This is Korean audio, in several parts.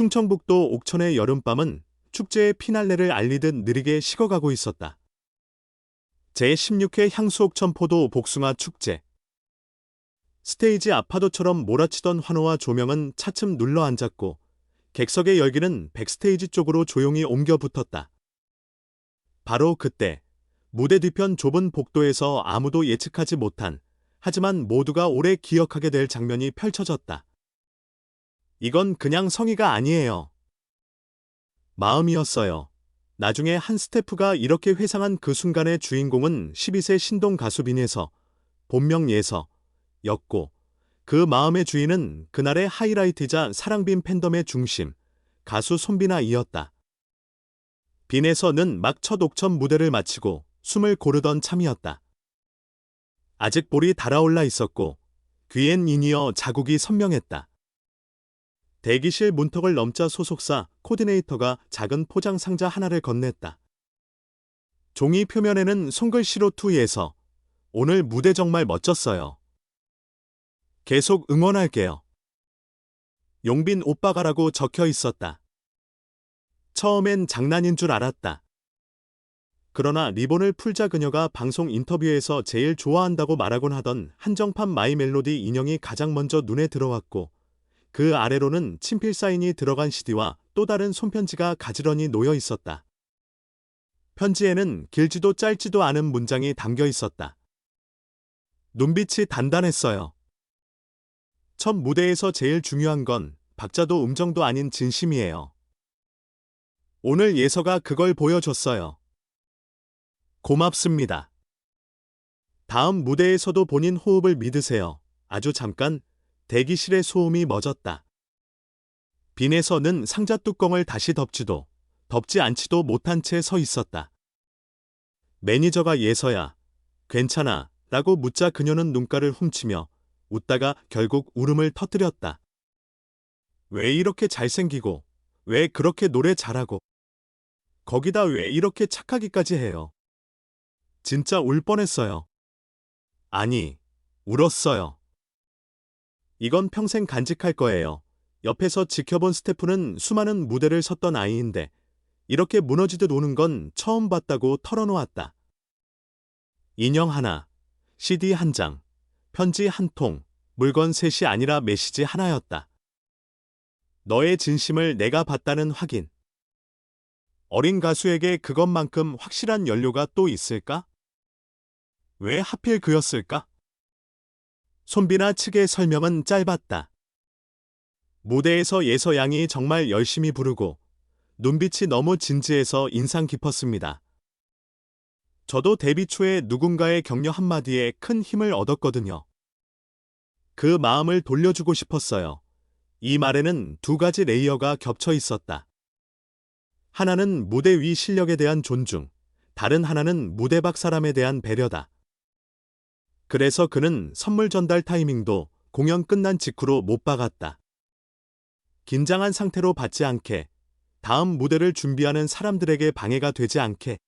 충청북도 옥천의 여름밤은 축제의 피날레를 알리듯 느리게 식어가고 있었다. 제16회 향수옥천 포도 복숭아 축제. 스테이지 아파도처럼 몰아치던 환호와 조명은 차츰 눌러 앉았고 객석의 열기는 백스테이지 쪽으로 조용히 옮겨 붙었다. 바로 그때 무대 뒤편 좁은 복도에서 아무도 예측하지 못한 하지만 모두가 오래 기억하게 될 장면이 펼쳐졌다. 이건 그냥 성의가 아니에요. 마음이었어요. 나중에 한 스태프가 이렇게 회상한 그 순간의 주인공은 12세 신동 가수 빈에서 본명 예서 였고 그 마음의 주인은 그날의 하이라이트이자 사랑빈 팬덤의 중심 가수 손비나이었다. 빈에서는 막 첫 옥천 무대를 마치고 숨을 고르던 참이었다. 아직 볼이 달아올라 있었고 귀엔 인이어 자국이 선명했다. 대기실 문턱을 넘자 소속사 코디네이터가 작은 포장 상자 하나를 건넸다. 종이 표면에는 손글씨로 투이해서 오늘 무대 정말 멋졌어요. 계속 응원할게요. 용빈 오빠가라고 적혀 있었다. 처음엔 장난인 줄 알았다. 그러나 리본을 풀자 그녀가 방송 인터뷰에서 제일 좋아한다고 말하곤 하던 한정판 마이 멜로디 인형이 가장 먼저 눈에 들어왔고 그 아래로는 친필 사인이 들어간 CD와 또 다른 손편지가 가지런히 놓여 있었다. 편지에는 길지도 짧지도 않은 문장이 담겨 있었다. 눈빛이 단단했어요. 첫 무대에서 제일 중요한 건 박자도 음정도 아닌 진심이에요. 오늘 예서가 그걸 보여줬어요. 고맙습니다. 다음 무대에서도 본인 호흡을 믿으세요. 아주 잠깐 대기실의 소음이 멎었다. 빈에서는 상자 뚜껑을 다시 덮지도 덮지 않지도 못한 채 서 있었다. 매니저가 예서야, 괜찮아, 라고 묻자 그녀는 눈가를 훔치며 웃다가 결국 울음을 터뜨렸다. 왜 이렇게 잘생기고, 왜 그렇게 노래 잘하고, 거기다 왜 이렇게 착하기까지 해요. 진짜 울 뻔했어요. 아니, 울었어요. 이건 평생 간직할 거예요. 옆에서 지켜본 스태프는 수많은 무대를 섰던 아이인데 이렇게 무너지듯 오는 건 처음 봤다고 털어놓았다. 인형 하나, CD 한 장, 편지 한 통, 물건 셋이 아니라 메시지 하나였다. 너의 진심을 내가 봤다는 확인. 어린 가수에게 그것만큼 확실한 연료가 또 있을까? 왜 하필 그였을까? 손비나 측의 설명은 짧았다. 무대에서 예서 양이 정말 열심히 부르고 눈빛이 너무 진지해서 인상 깊었습니다. 저도 데뷔 초에 누군가의 격려 한마디에 큰 힘을 얻었거든요. 그 마음을 돌려주고 싶었어요. 이 말에는 두 가지 레이어가 겹쳐 있었다. 하나는 무대 위 실력에 대한 존중, 다른 하나는 무대 밖 사람에 대한 배려다. 그래서 그는 선물 전달 타이밍도 공연 끝난 직후로 못 박았다. 긴장한 상태로 받지 않게, 다음 무대를 준비하는 사람들에게 방해가 되지 않게,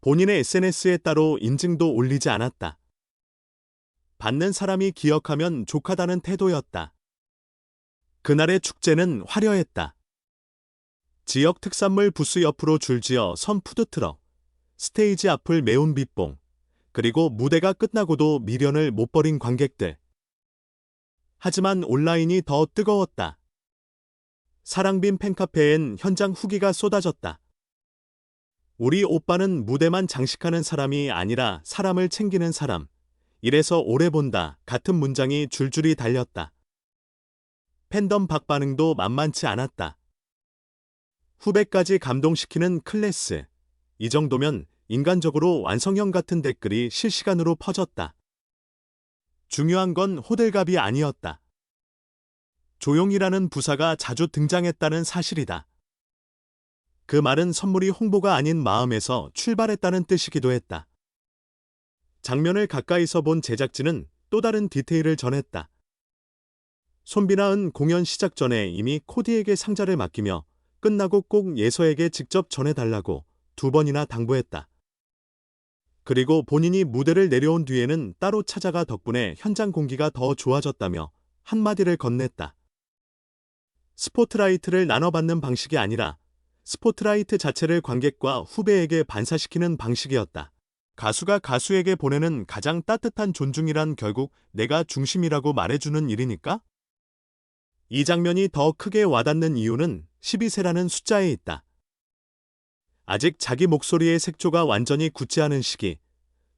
본인의 SNS에 따로 인증도 올리지 않았다. 받는 사람이 기억하면 족하다는 태도였다. 그날의 축제는 화려했다. 지역 특산물 부스 옆으로 줄지어 선 푸드트럭, 스테이지 앞을 메운 빛봉, 그리고 무대가 끝나고도 미련을 못 버린 관객들. 하지만 온라인이 더 뜨거웠다. 사랑빈 팬카페엔 현장 후기가 쏟아졌다. 우리 오빠는 무대만 장식하는 사람이 아니라 사람을 챙기는 사람. 이래서 오래 본다 같은 문장이 줄줄이 달렸다. 팬덤 박반응도 만만치 않았다. 후배까지 감동시키는 클래스. 이 정도면 인간적으로 완성형 같은 댓글이 실시간으로 퍼졌다. 중요한 건 호들갑이 아니었다. 조용이라는 부사가 자주 등장했다는 사실이다. 그 말은 선물이 홍보가 아닌 마음에서 출발했다는 뜻이기도 했다. 장면을 가까이서 본 제작진은 또 다른 디테일을 전했다. 손비나은 공연 시작 전에 이미 코디에게 상자를 맡기며 끝나고 꼭 예서에게 직접 전해달라고 두 번이나 당부했다. 그리고 본인이 무대를 내려온 뒤에는 따로 찾아가 덕분에 현장 공기가 더 좋아졌다며 한마디를 건넸다. 스포트라이트를 나눠받는 방식이 아니라 스포트라이트 자체를 관객과 후배에게 반사시키는 방식이었다. 가수가 가수에게 보내는 가장 따뜻한 존중이란 결국 내가 중심이라고 말해주는 일이니까? 이 장면이 더 크게 와닿는 이유는 12세라는 숫자에 있다. 아직 자기 목소리의 색조가 완전히 굳지 않은 시기,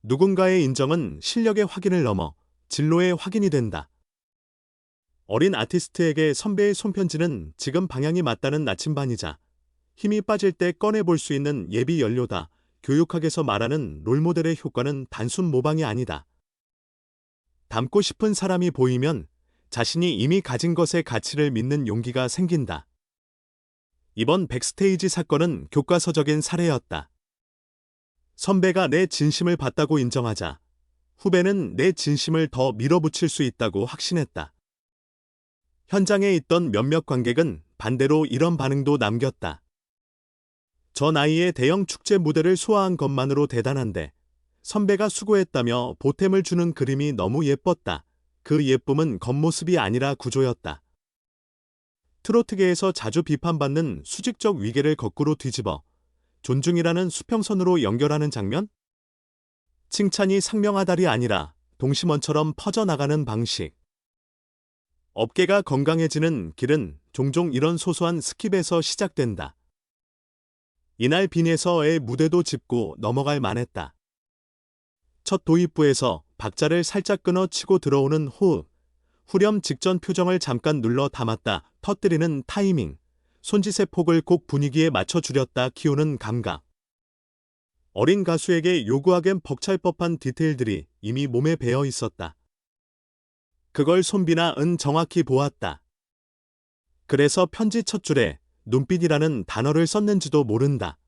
누군가의 인정은 실력의 확인을 넘어 진로의 확인이 된다. 어린 아티스트에게 선배의 손편지는 지금 방향이 맞다는 나침반이자 힘이 빠질 때 꺼내볼 수 있는 예비 연료다. 교육학에서 말하는 롤모델의 효과는 단순 모방이 아니다. 닮고 싶은 사람이 보이면 자신이 이미 가진 것의 가치를 믿는 용기가 생긴다. 이번 백스테이지 사건은 교과서적인 사례였다. 선배가 내 진심을 봤다고 인정하자 후배는 내 진심을 더 밀어붙일 수 있다고 확신했다. 현장에 있던 몇몇 관객은 반대로 이런 반응도 남겼다. 저 나이에 대형 축제 무대를 소화한 것만으로 대단한데 선배가 수고했다며 보탬을 주는 그림이 너무 예뻤다. 그 예쁨은 겉모습이 아니라 구조였다. 트로트계에서 자주 비판받는 수직적 위계를 거꾸로 뒤집어 존중이라는 수평선으로 연결하는 장면? 칭찬이 상명하달이 아니라 동심원처럼 퍼져나가는 방식. 업계가 건강해지는 길은 종종 이런 소소한 스킵에서 시작된다. 이날 빈에서의 무대도 짚고 넘어갈 만했다. 첫 도입부에서 박자를 살짝 끊어 치고 들어오는 호흡, 후렴 직전 표정을 잠깐 눌러 담았다 터뜨리는 타이밍, 손짓의 폭을 곡 분위기에 맞춰 주렸다 키우는 감각. 어린 가수에게 요구하기엔 벅찰 법한 디테일들이 이미 몸에 배어 있었다. 그걸 손비나 은 정확히 보았다. 그래서 편지 첫 줄에 눈빛이라는 단어를 썼는지도 모른다.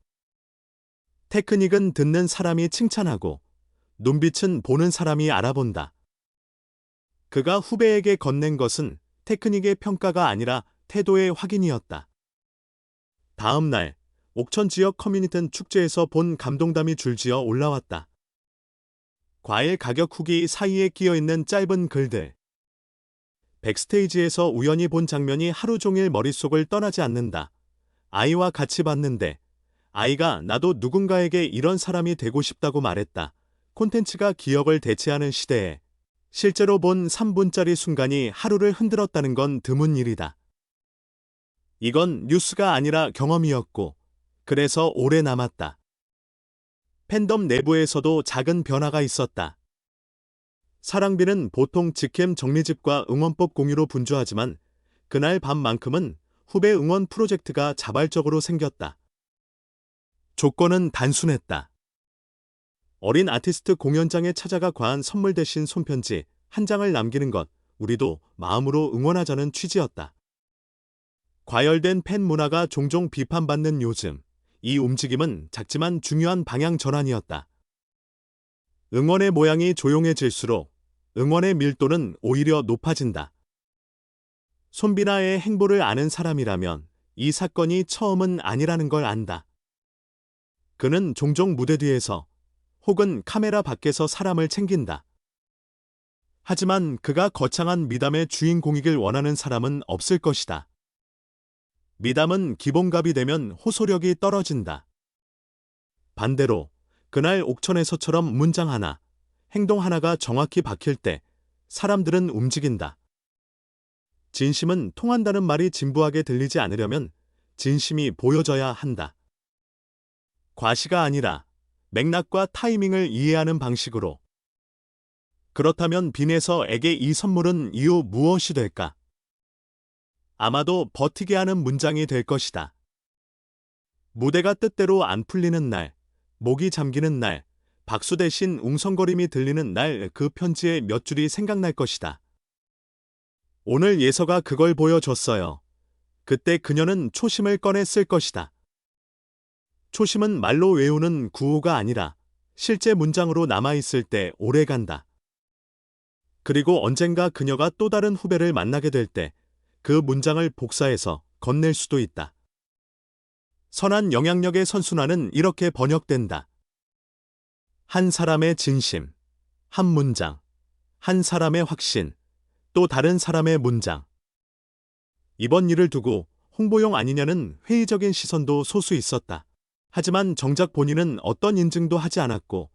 테크닉은 듣는 사람이 칭찬하고 눈빛은 보는 사람이 알아본다. 그가 후배에게 건넨 것은 테크닉의 평가가 아니라 태도의 확인이었다. 다음 날 옥천 지역 커뮤니티 축제에서 본 감동담이 줄지어 올라왔다. 과일 가격 후기 사이에 끼어 있는 짧은 글들. 백스테이지에서 우연히 본 장면이 하루 종일 머릿속을 떠나지 않는다. 아이와 같이 봤는데 아이가 나도 누군가에게 이런 사람이 되고 싶다고 말했다. 콘텐츠가 기억을 대체하는 시대에 실제로 본 3분짜리 순간이 하루를 흔들었다는 건 드문 일이다. 이건 뉴스가 아니라 경험이었고 그래서 오래 남았다. 팬덤 내부에서도 작은 변화가 있었다. 사랑비는 보통 직캠 정리집과 응원법 공유로 분주하지만 그날 밤만큼은 후배 응원 프로젝트가 자발적으로 생겼다. 조건은 단순했다. 어린 아티스트 공연장에 찾아가 과한 선물 대신 손편지 한 장을 남기는 것, 우리도 마음으로 응원하자는 취지였다. 과열된 팬 문화가 종종 비판받는 요즘, 이 움직임은 작지만 중요한 방향 전환이었다. 응원의 모양이 조용해질수록 응원의 밀도는 오히려 높아진다. 손비나의 행보를 아는 사람이라면 이 사건이 처음은 아니라는 걸 안다. 그는 종종 무대 뒤에서 혹은 카메라 밖에서 사람을 챙긴다. 하지만 그가 거창한 미담의 주인공이길 원하는 사람은 없을 것이다. 미담은 기본값이 되면 호소력이 떨어진다. 반대로 그날 옥천에서처럼 문장 하나, 행동 하나가 정확히 박힐 때 사람들은 움직인다. 진심은 통한다는 말이 진부하게 들리지 않으려면 진심이 보여져야 한다. 과시가 아니라 맥락과 타이밍을 이해하는 방식으로. 그렇다면 빈에서에게 이 선물은 이후 무엇이 될까? 아마도 버티게 하는 문장이 될 것이다. 무대가 뜻대로 안 풀리는 날, 목이 잠기는 날, 박수 대신 웅성거림이 들리는 날 그 편지의 몇 줄이 생각날 것이다. 오늘 예서가 그걸 보여줬어요. 그때 그녀는 초심을 꺼냈을 것이다. 초심은 말로 외우는 구호가 아니라 실제 문장으로 남아있을 때 오래 간다. 그리고 언젠가 그녀가 또 다른 후배를 만나게 될 때 그 문장을 복사해서 건넬 수도 있다. 선한 영향력의 선순환은 이렇게 번역된다. 한 사람의 진심, 한 문장, 한 사람의 확신, 또 다른 사람의 문장. 이번 일을 두고 홍보용 아니냐는 회의적인 시선도 소수 있었다. 하지만 정작 본인은 어떤 인증도 하지 않았고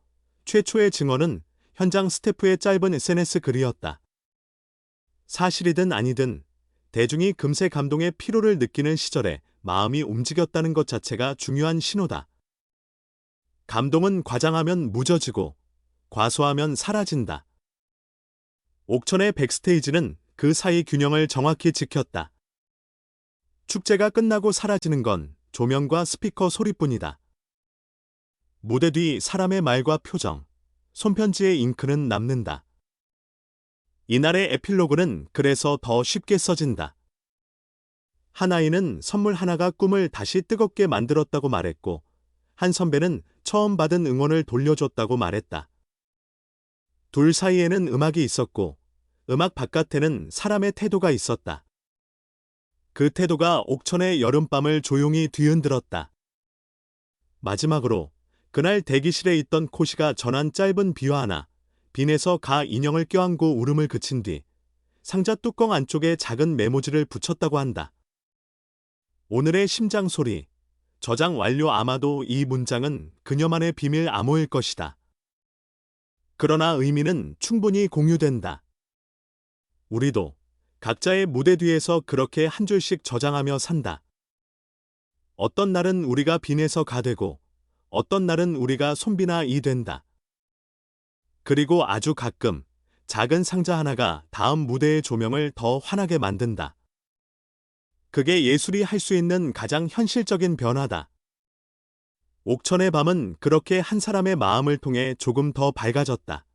최초의 증언은 현장 스태프의 짧은 SNS 글이었다. 사실이든 아니든 대중이 금세 감동의 피로를 느끼는 시절에 마음이 움직였다는 것 자체가 중요한 신호다. 감동은 과장하면 무뎌지고 과소하면 사라진다. 옥천의 백스테이지는 그 사이 균형을 정확히 지켰다. 축제가 끝나고 사라지는 건 조명과 스피커 소리뿐이다. 무대 뒤 사람의 말과 표정, 손편지의 잉크는 남는다. 이날의 에필로그는 그래서 더 쉽게 써진다. 한 아이는 선물 하나가 꿈을 다시 뜨겁게 만들었다고 말했고, 한 선배는 처음 받은 응원을 돌려줬다고 말했다. 둘 사이에는 음악이 있었고, 음악 바깥에는 사람의 태도가 있었다. 그 태도가 옥천의 여름밤을 조용히 뒤흔들었다. 마지막으로 그날 대기실에 있던 코시가 전한 짧은 비화 하나, 빈에서 가 인형을 껴안고 울음을 그친 뒤 상자 뚜껑 안쪽에 작은 메모지를 붙였다고 한다. 오늘의 심장 소리, 저장 완료 아마도 이 문장은 그녀만의 비밀 암호일 것이다. 그러나 의미는 충분히 공유된다. 우리도 각자의 무대 뒤에서 그렇게 한 줄씩 저장하며 산다. 어떤 날은 우리가 빈에서 가 되고, 어떤 날은 우리가 손비나 이 된다. 그리고 아주 가끔 작은 상자 하나가 다음 무대의 조명을 더 환하게 만든다. 그게 예술이 할 수 있는 가장 현실적인 변화다. 옥천의 밤은 그렇게 한 사람의 마음을 통해 조금 더 밝아졌다.